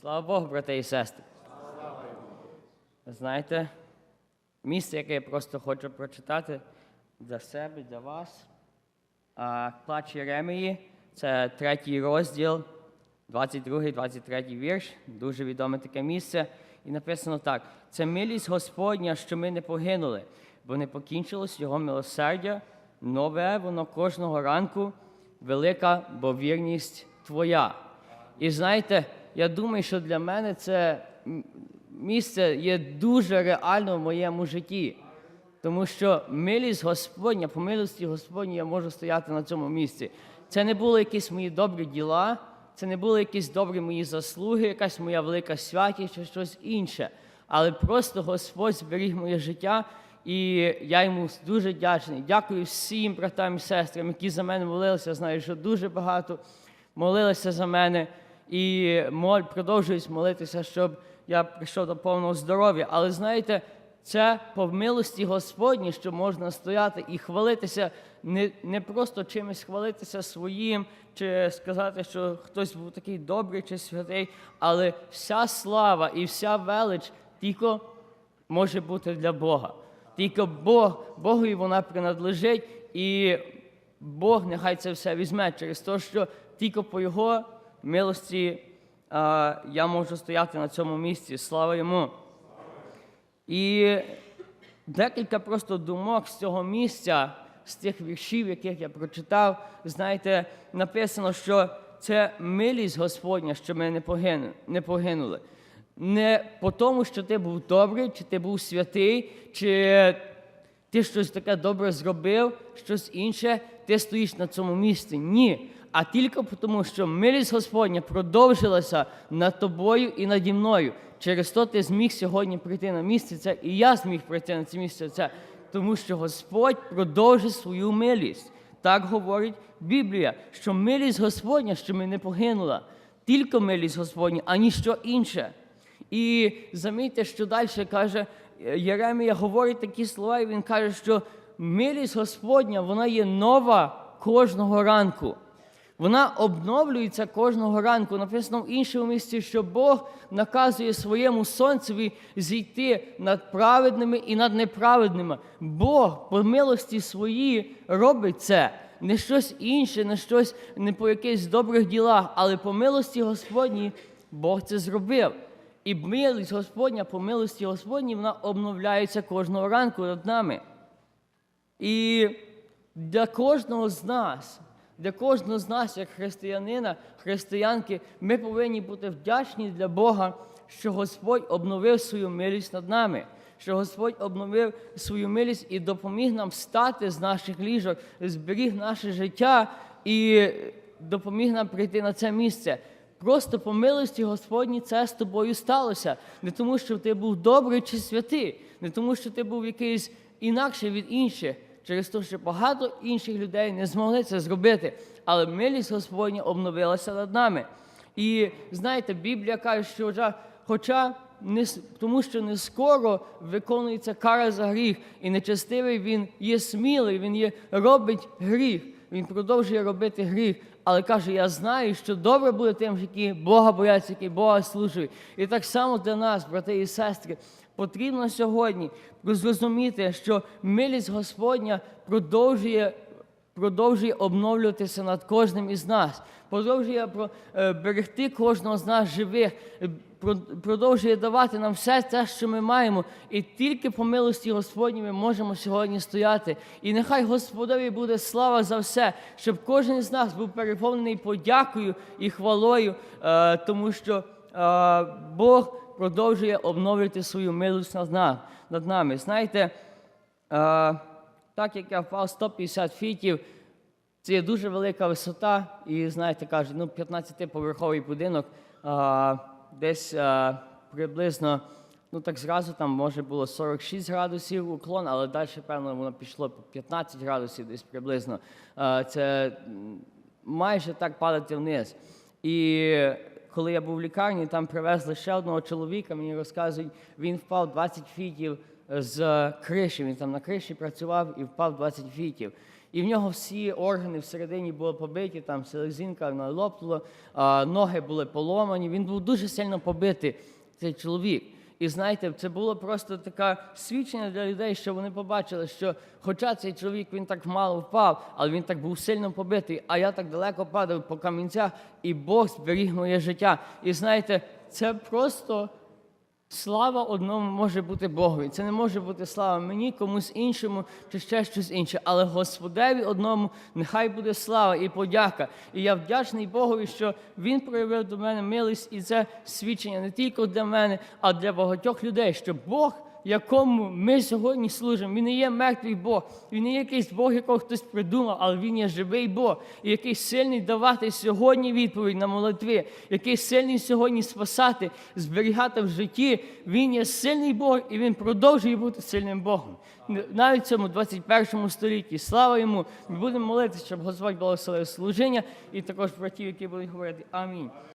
Слава Богу, брати і сестри. Ви Знаєте, місце, яке я просто хочу прочитати для себе, для вас. Плач Єремії, це третій розділ, 22-23 вірш, дуже відоме таке місце. І написано так: це милість Господня, що ми не погинули, бо не покінчилось його милосердя, нове воно кожного ранку, велика бо вірність Твоя. І знаєте, я думаю, що для мене це місце є дуже реально в моєму житті. Тому що милість Господня, по милості Господній я можу стояти на цьому місці. Це не були якісь мої добрі діла, це не були якісь добрі мої заслуги, якась моя велика святість чи щось інше. Але просто Господь зберіг моє життя, і я йому дуже вдячний. Дякую всім братам і сестрам, які за мене молилися. Знаю, що дуже багато молилися за мене і продовжують молитися, щоб я прийшов до повного здоров'я. Але знаєте, це по милості Господній, що можна стояти і хвалитися, не, не просто чимось хвалитися своїм, чи сказати, що хтось був такий добрий чи святий, але вся слава і вся велич тільки може бути для Бога. Тільки Бог, Богові вона принадлежить, і Бог нехай це все візьме через те, що тільки по Його милості я можу стояти на цьому місці. Слава йому. І декілька просто думок з цього місця, з тих віршів, яких я прочитав, знаєте, написано, що це милість Господня, що ми не погинули. Не погинули. Не по тому, що ти був добрий, чи ти був святий, чи ти щось таке добре зробив, щось інше, ти стоїш на цьому місці. Ні. А тільки тому, що милість Господня продовжилася над тобою і наді мною. Через то ти зміг сьогодні прийти на місце це, і я зміг прийти на це місце це, тому що Господь продовжить свою милість. Так говорить Біблія, що милість Господня, що ми не погинула, тільки милість Господня, а ніщо інше. І замітьте, що далі каже е, Єремія говорить такі слова, і він каже, що милість Господня вона є нова кожного ранку. Вона обновлюється кожного ранку. Написано в іншому місці, що Бог наказує своєму сонцеві зійти над праведними і над неправедними. Бог по милості своїй робить це. Не щось інше, не щось не по якихось добрих ділах, але по милості Господній Бог це зробив. І милість Господня, по милості Господній, вона обновляється кожного ранку над нами. І для кожного з нас, для кожного з нас, як християнина, християнки, ми повинні бути вдячні для Бога, що Господь обновив свою милість над нами, що Господь обновив свою милість і допоміг нам встати з наших ліжок, зберіг наше життя і допоміг нам прийти на це місце. Просто по милості Господній це з тобою сталося. Не тому, що ти був добрий чи святий, не тому, що ти був якийсь інакший від інших, через те, що багато інших людей не змогли це зробити. Але милість Господня обновилася над нами. І знаєте, Біблія каже, що хоча не, тому що не скоро виконується кара за гріх, і нечестивий він є смілий, він є, робить гріх, він продовжує робити гріх. Але каже, я знаю, що добре буде тим, які Бога бояться, які Бога служать. І так само для нас, брати і сестри, потрібно сьогодні зрозуміти, що милість Господня продовжує продовжує обновлюватися над кожним із нас, продовжує е, берегти кожного з нас живих, е, продовжує давати нам все те, що ми маємо. І тільки по милості Господній ми можемо сьогодні стояти. І нехай Господові буде слава за все, щоб кожен з нас був переповнений подякою і хвалою, е, тому що Бог продовжує обновлювати свою милость над нами. Знаєте, так як я впав 150 фітів, це дуже велика висота, і знаєте, кажуть, ну 15-поверховий будинок, а, десь а, приблизно, ну так зразу там може було 46 градусів уклон, але далі, певно, воно пішло по 15 градусів десь приблизно. А, це майже так падати вниз. І коли я був в лікарні, там привезли ще одного чоловіка, мені розказують, він впав 20 фітів з криші. Він там на криші працював і впав 20 фітів. І в нього всі органи всередині були побиті, там селезінка налопнула, ноги були поломані. Він був дуже сильно побитий, цей чоловік. І знаєте, це було просто таке свідчення для людей, що вони побачили, що хоча цей чоловік він так мало впав, але він так був сильно побитий, а я так далеко падав по камінцях, і Бог зберіг моє життя. І знаєте, це просто Слава одному може бути Богові. Це не може бути слава мені, комусь іншому чи ще щось інше. Але Господеві одному нехай буде слава і подяка. І я вдячний Богові, що Він проявив до мене милість, і це свідчення не тільки для мене, а для багатьох людей, що Бог. Якому ми сьогодні служимо, він не є мертвий Бог, він не є якийсь Бог, якого хтось придумав, але він є живий Бог, і який сильний давати сьогодні відповідь на молитві, який сильний сьогодні спасати, зберігати в житті. Він є сильний Бог, і він продовжує бути сильним Богом. Навіть в цьому 21 столітті. Слава йому! Ми будемо молитися, щоб Господь благословив служіння і також братів, які будуть говорити Амінь.